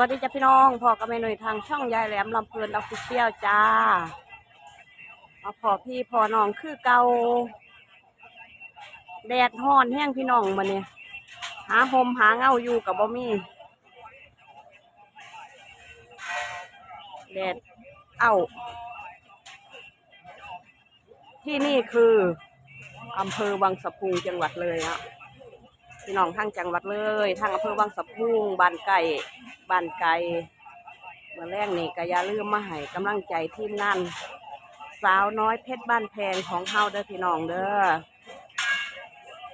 วัสดีจ้าพี่น้องพ่อกับแม่หน่วยทางช่องยายแหลมลำเพลินออฟฟิเชียลจ้ามาพอพี่พอน้องคือเกาแดดฮ้อนแห้งพี่น้องมาเนี่ยหาหมหาเงาอยู่กับบ่มีแดดเอ้าที่นี่คืออำเภอวังสะพุงจังหวัดเลยอะพี่น้องทางจังหวัดเลยทางอำเภอวังสะพุงบ้านไก่ บ้านไก่เมื่อแรกนี่ก็อย่าลืมมาให้กำลังใจทีมงานสาวน้อยเพชรบ้านแพงของเฮาเด้อพี่น้องเด้อ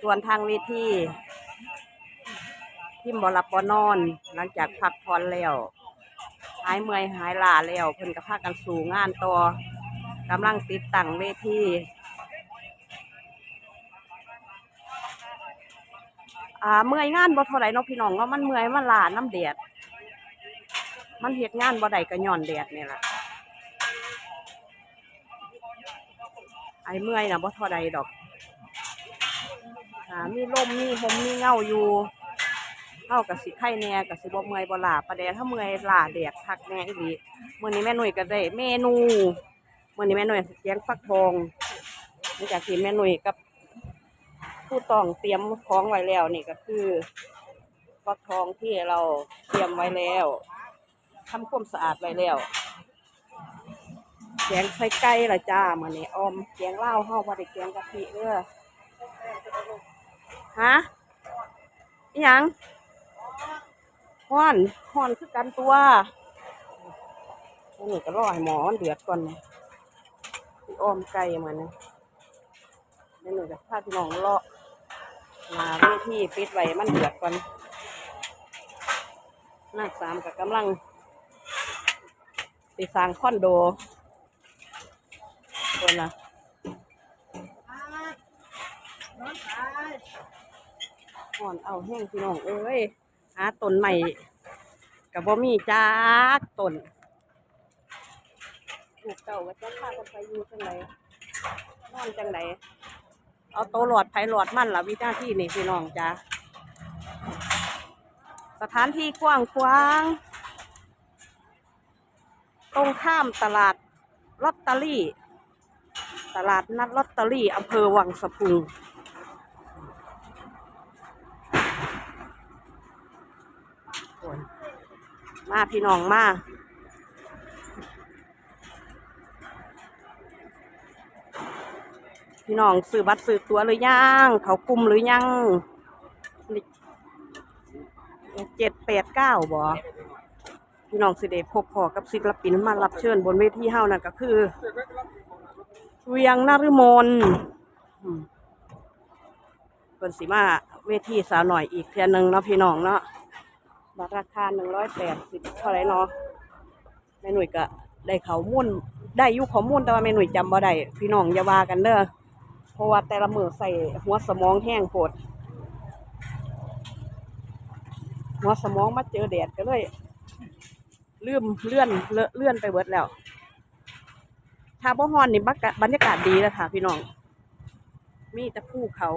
ส่วนทางเวทีทีมบอลับบอนอน หลังจากพักผ่อนแล้วหายเมื่อยหายลาแล้วเพิ่นก็พากันสู่งานต่อกำลังติดตั้งเวทีอ่าเมื่อยงานบ่เท่าไรเนาะพี่น้องเนาะมันเมื่อยมันลาน้ำแดด มันเฮ็ดงานบ่ได้ก็ย้อนแดดนี่ล่ะไอ้เมื่อยนะบ่เท่าใดดอกอ่ามีลมมีหมมีเงาอยู่เฮากับสิไข่แน่กับสิบ่เมื่อยบ่ลาประแดดถ้าเมื่อยลาแดดคักแน่อีหลีมื้อนี้แม่หนุ่ยก็ได้เมนูมื้อนี้แม่หนุ่ยเสิแกงฟักทองหลังจากที่แม่หนุ่ยกับผู้ต้องเตรียมของไว้แล้วนี่ก็คือฟักทองที่เราเตรียมไว้แล้ว ทำความสะอาดไว้แล้วแกงไข่ไก่ละจ้ามาเนี่ออมแกงเหล้าห่อบ่ได้แกงกะทิเด้อฮะอีหยังฮ้อนฮ้อนคือกันตัวนนี้ก็รอให้หมอมันเดือดก่อนนะสิอ้อมไก่มาเนี่ยเดี๋ยวหนูจะพาพี่น้องเลาะมาเวทีปิดไว้มันเดือดก่อนนักสามกับกำลัง ไปสร้างคอนโดคนละอ่อนเอาแห้งพี่น้องเอ้ยหาต้นใหม่กับบ่มีจักต้นลูกเก่าก็จะพากันไปอยู่จังไหนนอนจังไหนเอาโตวหลอดไผ่หลอดมั่นละวินาที่นี่พี่น้องจ้าสถานที่กว้างขวาง ตรงข้ามตลาดลอตเตอรี่ ตลาดนัดลอตเตอรี่อำเภอวังสะพุงมาพี่น้องมาพี่น้องซื้อบัตรซื้อตัวหรือยังเขากลุ่มหรือยังเจ็ดแปดเก้าบ่ พี่น้องสิเดพบพอกับศิลปินมารับเชิญบนเวทีเฮานั่นก็คือ เวียงนฤมลอืมเพิ่นสิมาเวทีสาวหน่อยอีกเพียหนึ่งเนาะพี่น้องเนาะบัตรราคาหนึ่งร้อยแปดสิบเท่าไรเนาะแม่หนุ่ยก็ได้เขามุ่นได้อยู่ข้อมูลแต่ว่าแม่หนุ่ยจำบ่ได้พี่น้องอย่าว่ากันเด้อเพราะว่าแต่ละมือใส่หัวสมองแห้งโผดหัวสมองมาเจอแดดก็เลย ลืมเลื่อนเลอะเลื่อนไปเบิดแล้วถ้าบ่ฮอนนี่บักกะบรรยากาศดีแล้วค่ะ พี่น้อง มีแต่ภูเขา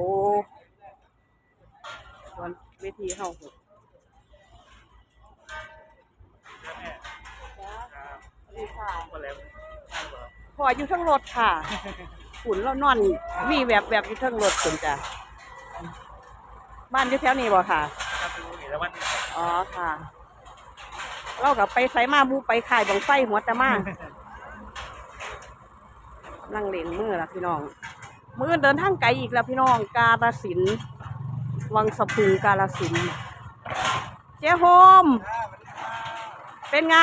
ส่วนเวทีเฮาพุ่นจ้าสวัสดีค่ะพออยู่ทั้งรถค่ะขุนเรานอนมีแบบแบบอยู่ทั้งรถคุณจ้ะบ้านอยู่แถวนี้บ่ค่ะครับดูนี่แล้ววันนี้อ๋อค่ะ เรากับไปไสมาบูไปขายบังไฟหัวตะมานั่งเล่นมือละพี่น้อง มือเดินทางไกลอีกแล้วพี่น้อง กาลสินธุ์วังสะพุงกาลสินธุ์เจ๊โฮม เป็นไง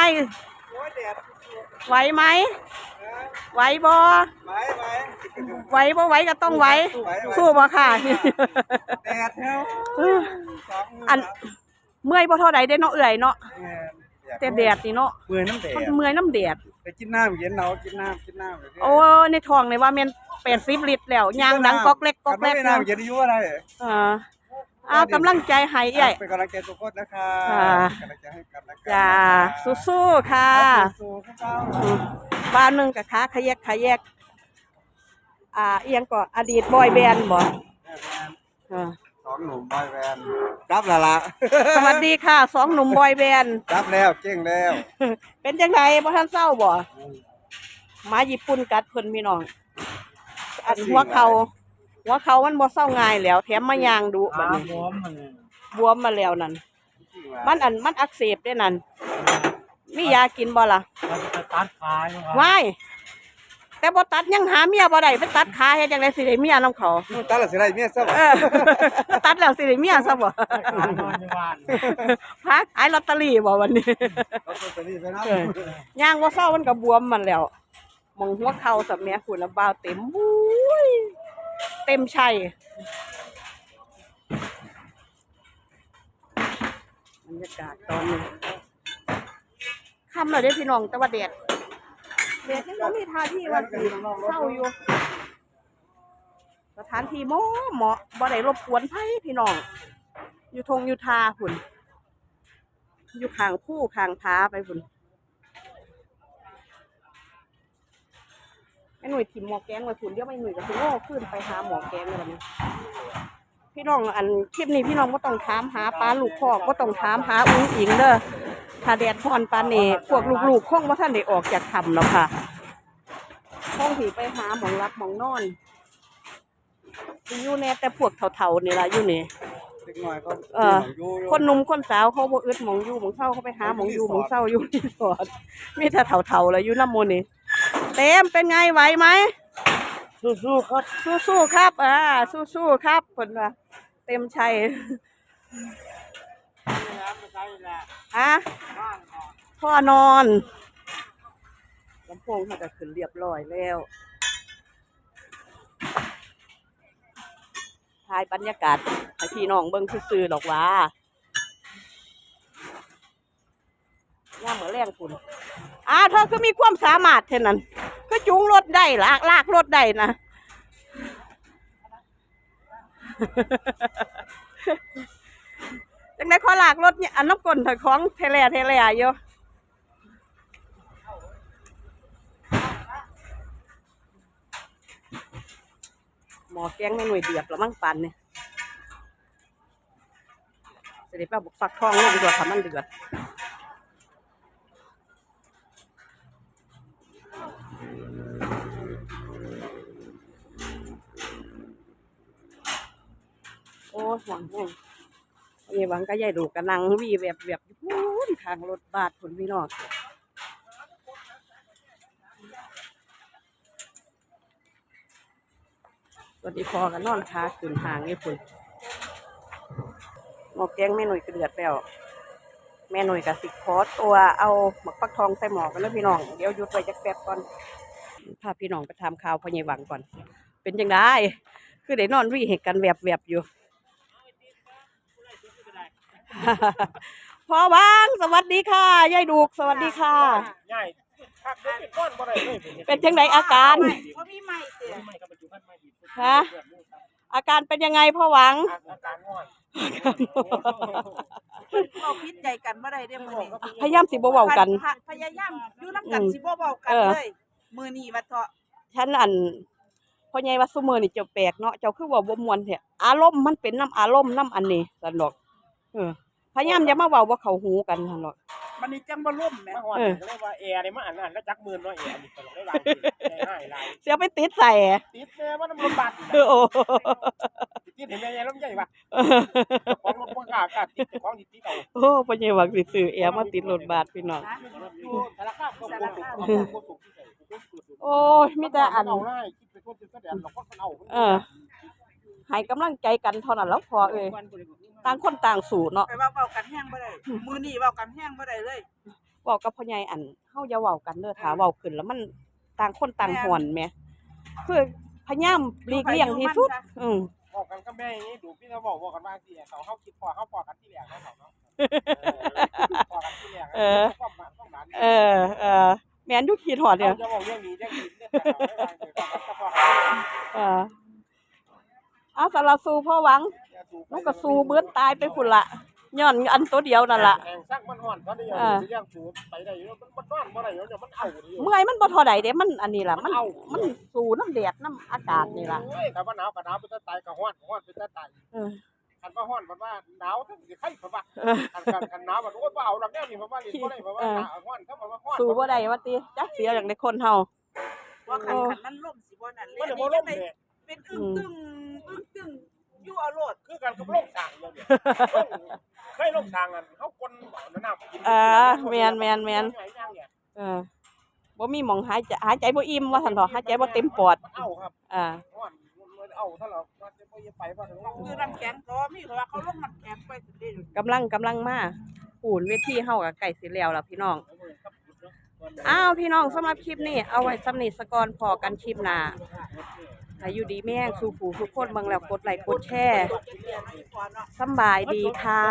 โอ้ยแดดไหวไหม ไหวบ่ไหวไหวไหวบ่ไหวก็ต้องไหวไหวไหวสู้บ่ค่ะแดดเท่าสองมืออันเมื่อยบ่เท่าใดได้เนาะเอื่อยเนาะเนี่ย แต่แดดนี่เนาะเมื่อยน้ำแดดมันเมื่อยน้ำแดดไปกินน้ำเย็นเอากินน้ำกินน้ำเลยโอ้ในท้องนี่ว่าแม่น80ลิตรแล้วยางดังก๊อกเล็กก๊อกเล็กไม่เนาะน้ำเย็นอายุอะไรเออเอากำลังใจให้ใหญ่เป็นกำลังใจทุกคนนะคะค่ะกำลังใจให้กันนะจ้าสู้ๆค่ะสู้ๆครับอืมบ้านหนึงกับขาขยกขยกอ่าเอียงก็อดีตบอยแบนด์บ่แม่แม่เออ สองหนุ่มบอยแบนด์กกลับแล้วล่ะสวัสดีค่ะสองหนุ่มบอยแบนด์กลับแล้วเก่งแล้วเป็นจังไดบ่ทันเศร้าบ่หมาญี่ปุ่นกัดเพิ่นพี่น้อง อันหัวเขาหัวเขามันบ่เศร้าง่ายแล้ว แถมมายางดุบัดนี้บวมมันบวมมาแล้วนั่นมันอันมันอักเสบด้วยนั่นมียากินบ่ล่ะมันจะตัดขาอยู่ครับว้าย แต่บ่ตัดยังหาเมียบ่ได้ไปตัดขาเฮ็ดจังได๋สิได้เมียนํเขาตาละสิได้เมียซะบ่เออตัดแล้วสิได้เมียซะบ่ขานอนอยู่บ้านพาขายลอตเตอรี่บ่วันนี้เอาลอตเตอรี่ไปนะเออย่างบ่เศร้ามันก็บวมมันแล้วหมองหัวเข่าสับแม่คุณละบ่าวเต็มบุ้ยเต็มชัยบรรยากาศตอนนี้ค่ำแล้วเด้อพี่น้องแต่ว่าแดด แดดยังบ่มีท่าที่ว่าสิเศร้าอยู่ สถานที่เหมาะเหมาะบ่ได้รบกวนไผพี่น้อง อยู่ทงอยู่ทาพุ่น อยู่ข้างผู้ข้างพาไปพุ่นไอ้หนุ่ยถิ่มหมอแกงไว้พุ่นเดี๋ยวไม่หนุ่ยก็สิโง่ขึ้นไปหาหมอแกงเลยบัดนี้พี่น้องอันคลิปนี้พี่น้องก็ต้องถามหาปลาลูกพ่อก็ต้องถามหาอุ้งอิงเด้อ ถ้าแดดพรปานนี้พวกลูกๆคงว่าท่านได้ออกจากถ้ำแล้วค่ะคงสิไปหาหมองรับหมองนอนสิอยู่แน่แต่พวกเฒ่าๆนี่ล่ะอยู่นี่เด็กน้อยก็เออยู่อยู่คนหนุ่มคนสาวเขาบ่อึดหมองอยู่หมองเศร้าเขาไปหาหมองอยู่หมองเศร้าอยู่รีสอร์ทมีแต่เฒ่าๆแล้วอยู่น้ำมูลนี่เต็มเป็นไงไหวไหมสู้ๆครับสู้ๆครับอ่าสู้ๆครับผลว่าเต็มชัย ฮะพ่อนอนลำโพงเขาจะขึ้นเรียบร้อยแล้วถ่ายบรรยากาศให้พี่น้องเบิ่งซื่อๆดอกว่าย่าเหมือนแรงคุณอ้าวเธอก็มีความสามารถเท่านั้น ก็จูงรถได้ลากลากรถได้นะ จังได้ขอลากรถเนี่ยอันน้ำกลนถอยของเทเลเทเลอยู่หมอแกงไม่หน่วยเดือดหรอมั่งปันเนี่ยเสด็จป้าบอกฟักทองลงดีกว่าค่ะมันเดือดโอ้หวังแห้ง อันนี้หวังก็ยายดูกระนังวีแบบแบบอยู่พูนทางรถบาดผลพี่น้องสวัสดีพอกันนอนค้าขึ้นหางนี่คุณหมอกแกงแม่หน่วยกระเดือดแล้วแม่หน่วยกับสิคอตัวเอาหมักฟักทองใส่หมอกันแล้วพี่น้อง เดี๋ยวหยุดไว้จักแป๊บก่อนพาพี่น้องไปทำข่าวพ่อใหวังก่อน เป็นยังไงคือได้นอนวีเหตุกันแบบแบบอยู่ พอวางสวัสดีค่ะยายดูกสวัสดีค่ะง่ายคักเด็กเป็นก้อนบ่ได้เลยเป็นจังไดอาการเขามีใหม่เสียไม่ก็ปัจจุบันไม่ดีฮะอาการเป็นยังไงพ่อหวังอาการง่อยเราพิษใจกันเมื่อไรเด้มือนี้พยายามสิบ่เว้ากันพะพยายามอยู่น้ำกันอืมสิบ่เว้ากันเออเลยมือนี้มาเถาะฉันอันพ่อใหญ่ว่าซุมื้อนี่เจ้าแปลกเนาะเจ้าคือว่าบ่ม่วนแท้อารมณ์มันเป็นน้ำอารมณ์น้ำอันนี้ซั่นดอกเออ พยายามอย่ามาเว้าว่าเขาหูกันซั่นดอก มันนี่จังบ่ล่มแหม่มาหอดก็เลยว่าแอร์นี่มาอ่านอ่านแล้วจักมื่นเนาะแอร์นี่ตลกได้หลายแอร์ให้หลายเสียไปติดใส่ติดแม่ว่าน้ำรถบัสเออโอ้ติดเห็นแม่ยายล้มใหญ่ปะของรถพ่วงข้างติดของติดติดเอาโอ้พ่อใหญ่หวังสิซื้อแอร์มาติดรถบาสพี่น้อง อยู่สารคามก็โกสุกโกสุกที่ใส่โกสุกโอ้ยมีแต่อัน เอาง่ายคิดไปทั่วทิศแสดงเราก็เอา เออให้กำลังใจกันเท่านั้นแล้วพอเอ้ย ต่างคนต่างสู่เนาะไปว่าเว้ากันแห้งบ่ได้มือนี้เว้ากันแห้งบ่ได้เลยเว้ากับพ่อใหญ่อันเฮาอย่าเว้ากันเด้อถ้าเว้าขึ้นแล้วมันต่างคนต่างหอนแหมคือพยายามหลีกเลี่ยงที่สุด อืมบอกกันก็แม่อย่างนี้ดูพี่เขาบอกบอกกันว่าสิเขาเขาคิดพอเขาพอกันที่แหลกนะเขาเนาะพอกันที่แหลกความหมายความหมายเออเออแม่นอยู่ขีดหอดเนี่ยจะบอกเรื่องนี้เรื่องนี้เรื่องแต่เออ เอาสารบสู้พ่อหวังมันก็สู้เบื้อนตายไปพุ่นละย้อนอันตัวเดียวนั่นล่ะแข่งสร้างมันห่อนก็ได้เรื่องสูบไปได้มันมันนอนบ่ได้เดี๋ยวมันเอาดิเมื่อยมันบ่เท่าใดเด้มันอันนี้ล่ะมันมันสู้น้ำแดดน้ำอากาศนี่ล่ะเฮ้ยถ้าว่าหนาวก็หนาวไปตายก็ฮ้อนฮ้อนไปตายเออคันว่าฮ้อนมันว่าหนาวทั้งสิไข่เพราะว่าคันคันคันหนาวมันโอ้ยบ่เอาดอกแนวนี้เพราะว่าเรียนบ่ได้เพราะว่าหนาวฮ้อนเขาบอกว่าฮ้อนสู้บ่ได้ว่าติจักเสียอย่างในคนเฮาว่าคันคันมันล่มสิบ่นั่นเลมันยเดี๋ยวบ่อัล่นมนี้เลย เป็นอึ้งตึงอึ้งตึงอยู่เอาโลดคือกันกับโรคสั่งเดียวเนี่ยเคยโรคสั่งอันเขาคนบ่น้ำกินเออแม่นแม่นแม่นเออบ่มีหมองหายใจหายใจบ่อิ่มว่าซั่นดอกหายใจบ่เต็มปอดเอาครับอ่าฮ้อนมันเอาถ้าเราว่าจะบ่ไปว่าถึงคือน้ำแข็งก็มีเขาว่าเขาลงน้ำแข็งไปสิเด้กำลังกำลังมาปูนเวทีเฮาก็ใกล้สิแล้วล่ะพี่น้องอ้าวพี่น้องสำหรับคลิปนี้เอาไว้สำนิสกรพอกันคลิปหน้า ให้อยู่ดีแม่งสู่ผู้ทุกคนเบิ่งแล้วกดไลค์กดแชร์ก่อนเนาะสำบายดีค่ะ